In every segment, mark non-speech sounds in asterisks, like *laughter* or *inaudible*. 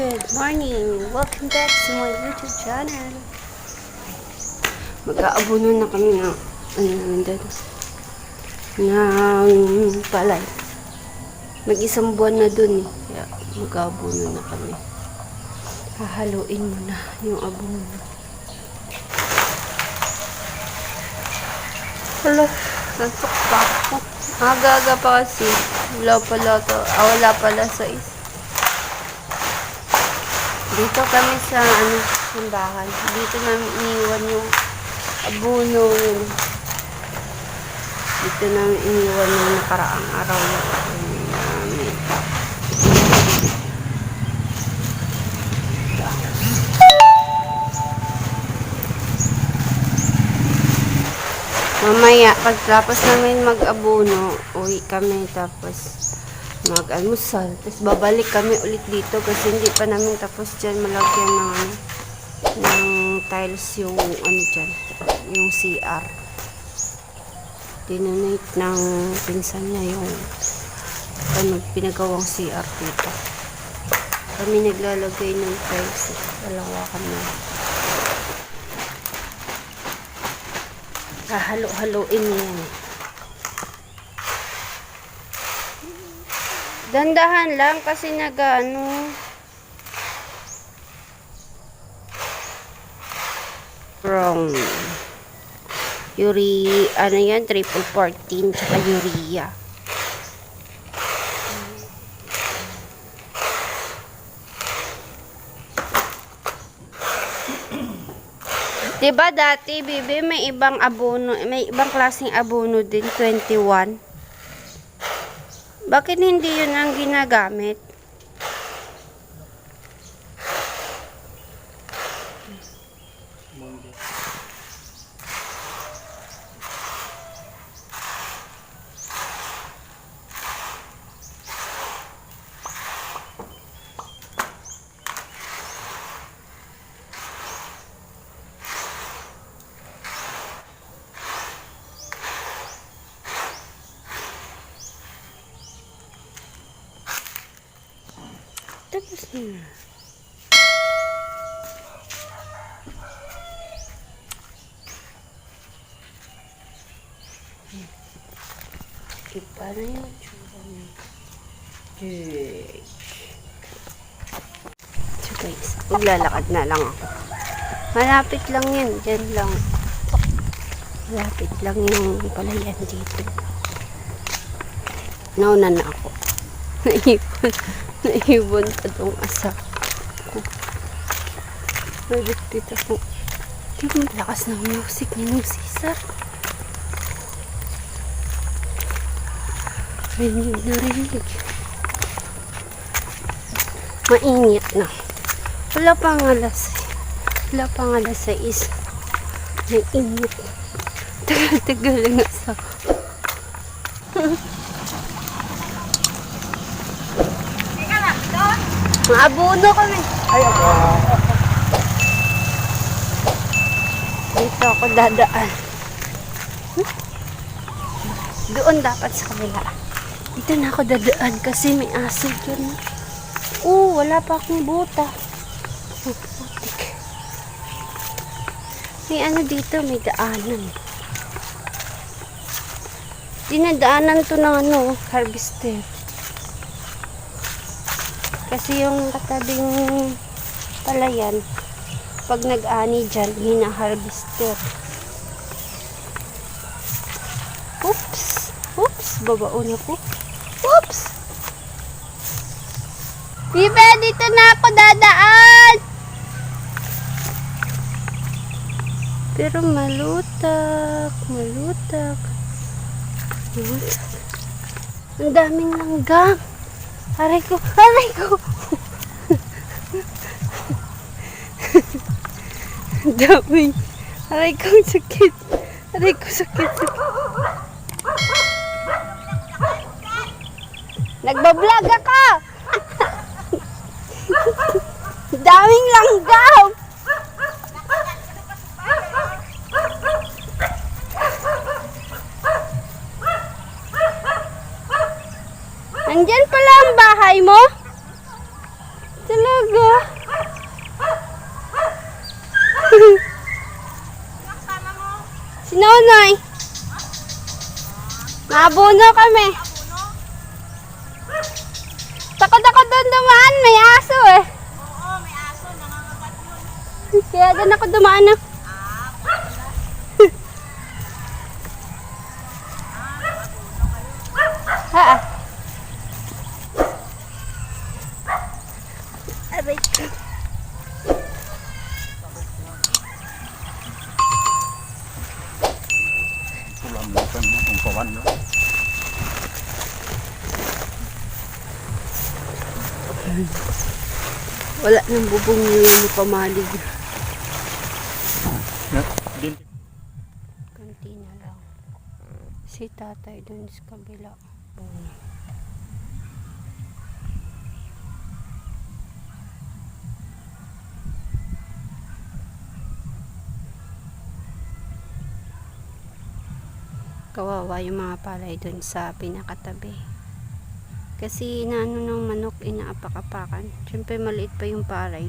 Good morning! Welcome back to my YouTube channel. Mag-aabuno na kami ng ano naman doon. Ng palay. Mag-isang buwan na dun eh. Kaya mag-aabuno na kami. Hahaluin mo na yung abuno. Hala, nantok ako. Aga-aga pa kasi. Wala pala to. Ah, wala pala sa is. Dito kami sa ano, simbahan. Dito namin iniwan yung abuno yun. Dito namin iniwan yung nakaraang araw na namin. Mamaya, pagtapos namin mag-abuno, uwi kami tapos mag-almusal. Tapos babalik kami ulit dito kasi hindi pa namin tapos dyan malagyan ng, ano, ng tiles yung ano dyan, yung CR. Dinonate ng pinsan niya yung ano, pinagawang CR dito. Kami naglalagay ng tiles. eh. Dalawa kami. Hahalo-haloin yan. Dandahan lang kasi nag-ano. From Yuri, ano yan, triple 14, tsaka urea. Diba dati, bibi, may ibang abono, may ibang klaseng abono din, 21. Bakit hindi yun ang ginagamit? Tapos na. Iba na yung tsura niya. Yay. So guys, maglalakad na lang ako. Malapit lang yan. Diyan lang. Malapit lang yung palayan dito. Nauna na ako. *laughs* Naipon. Naibon pa tong asa ko. Pwede dito po. Di mo lakas ng music ni nung Cesar. Rinig na rinig. Mainit na. Wala pang alas. Wala pang alas sa is. Mainit. Tagal-tagal lang asa. *laughs* Maabuno kami. Ay, Dito ako dadaan. Doon dapat sa kabila. Dito na ako dadaan kasi may asid yun. Oo, wala pa akong buta. Oh, putik. May ano dito, may daanan. Dinadaanan to ng ano, harvester. Kasi yung katabing palayan, pag nag-ani dyan, hina-harvester. Oops! Oops! Babao na po. Oops! Bibe, dito na ako dadaan! Pero malutak, malutak. Malutak. Ang daming langgang. Aray ko, aray ko. Dami. Aray ko, sakit. Aray ko, sakit, sakit. Nagbablog ako! Daming langgam! Andiyan pala ang bahay mo? Talaga? *laughs* si Nonoy. Nabuno kami. Takot-takot doon dumaan. May aso eh. Oo, may aso. Nangangagat yun. Kaya doon ako dumaan ako. Wala nang bubong nila mo pamalig. Kunti na lang. Si tatay dun sa kabila. Kawawa yung mga palay dun sa pinakatabi. Kasi inaano ng manok, inaapak-apakan. Siyempre maliit pa yung palay.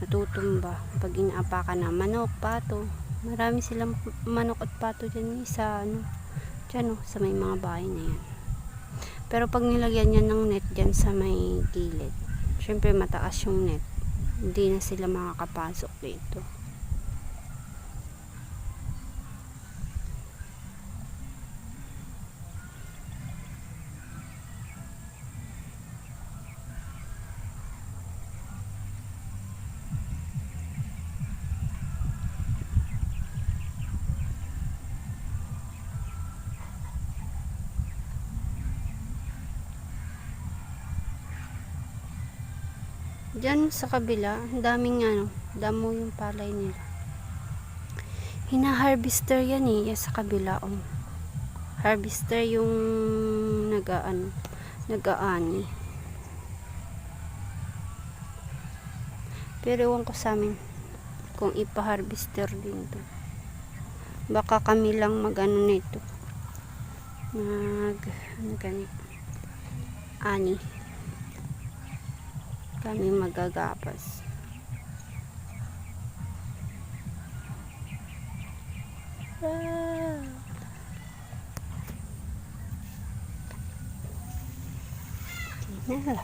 Natutumba pag inaapakan na manok, pato. Marami silang manok at pato dyan eh, sa ano dyan oh, sa may mga bahay na yan. Pero pag nilagyan yan ng net dyan sa may gilid syempre mataas yung net. Hindi na sila makakapasok dito Diyan sa kabila, daming ano, damo yung palay nila. Hina-harvester yan eh, yan sa kabila oh. Harvester yung nagaano, nagaani. Pero ewan ko sa amin kung ipa-harvester din to. Baka kami lang mag-ano nito. Mag, ano ganito. Ani kami magagapas. Ah. Tingnan.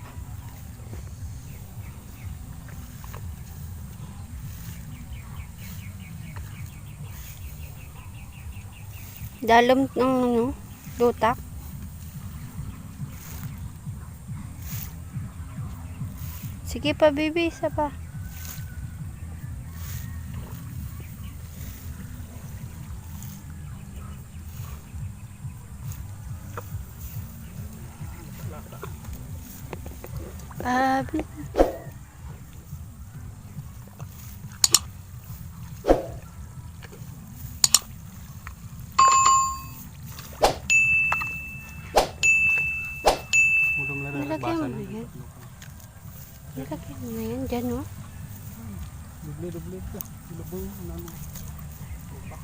Dalom ng ano, lutak. Sige pa, baby. Isa pa. Ah, baby. ulam na Nilagyan mo na yan. Nilagyan mo na yan. Diyan, oh. Duble duble ka. Lubong nano. Tupak.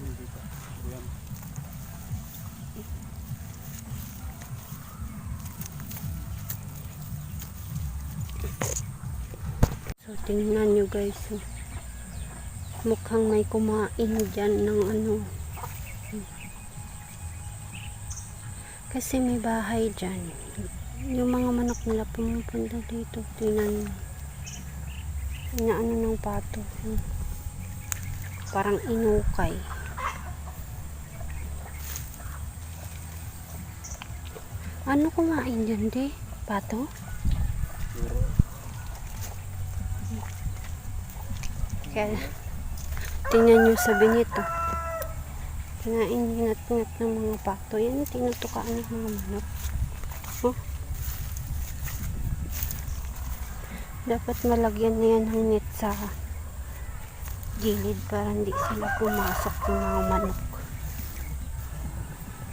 Hindi ka. Yan. So, tingnan nyo guys. oh. Mukhang may kumain dyan ng ano. Kasi may bahay dyan. Yung mga manok nila pumupunta dito. Tingnan nyo. Inaano ng pato. Parang inukay. Ano kumain dyan, di? Pato? Kaya, tingnan nyo sa binito. Kinaingat-ingat ng mga pato. Yan, tinutukaan ng mga manok. Oh. Dapat malagyan na yan ng net sa gilid para hindi sila pumasok ng mga manok.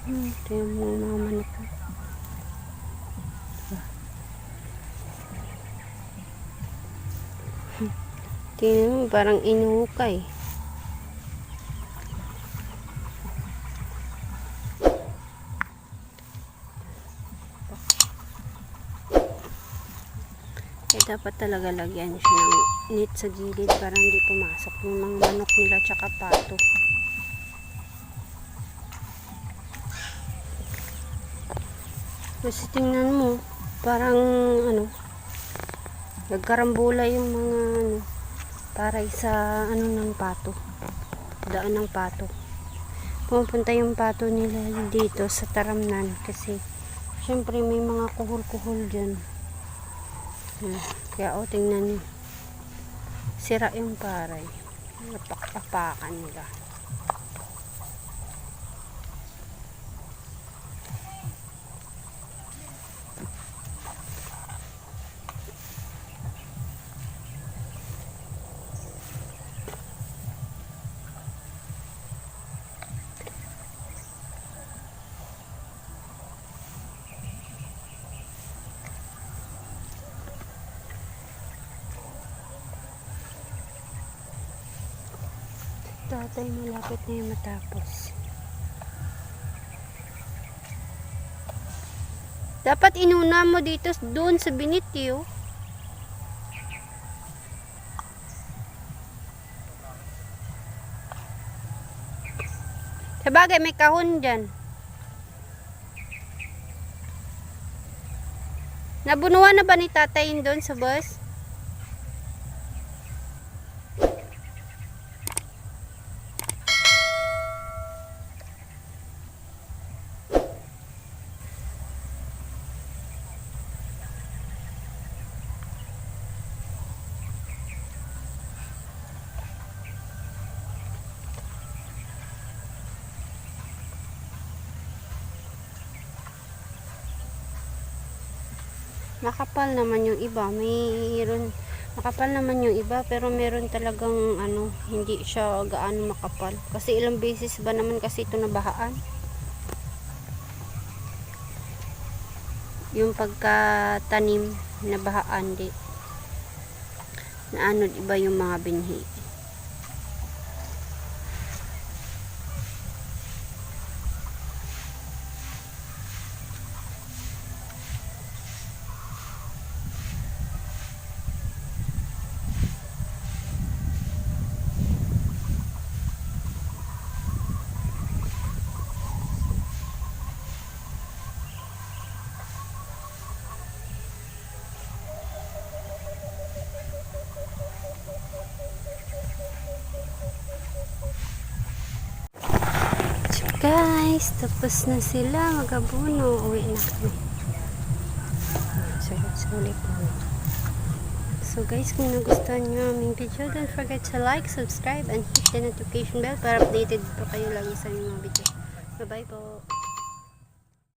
Hmm, ito yung mga mga manok. Tingnan mo, parang inukay. Kaya dapat talaga lagyan siya ng net sa gilid para hindi pumasok yung mga manok nila tsaka pato. Kasi tingnan mo, parang ano, nagkarambula yung mga ano, para sa ano ng pato. Daan ng pato. Pumunta yung pato nila dito sa taramnan kasi syempre may mga kuhol-kuhol dyan. Hmm. Kaya o, tingnan niyo. Sira yung paray. Napakpakan nila. Tatay, malapit na yung matapos. Dapat inuna mo dito doon sa binityo. Sabagay, may kahon dyan. Nabunuan na ba ni tatay doon sa bus? Makapal naman yung iba. Mayroon makapal naman yung iba pero meron talagang ano, hindi siya gaano makapal. Kasi ilang beses ba naman kasi ito nabahaan? Yung pagkatanim nabahaan di. Na ano, iba yung mga binhi. So guys, tapos na sila magabuno. Uwi na kami. So, guys, kung nagustuhan nyo aming video, don't forget to like, subscribe, and hit the notification bell para updated po kayo lagi sa aming mga video. Bye-bye po.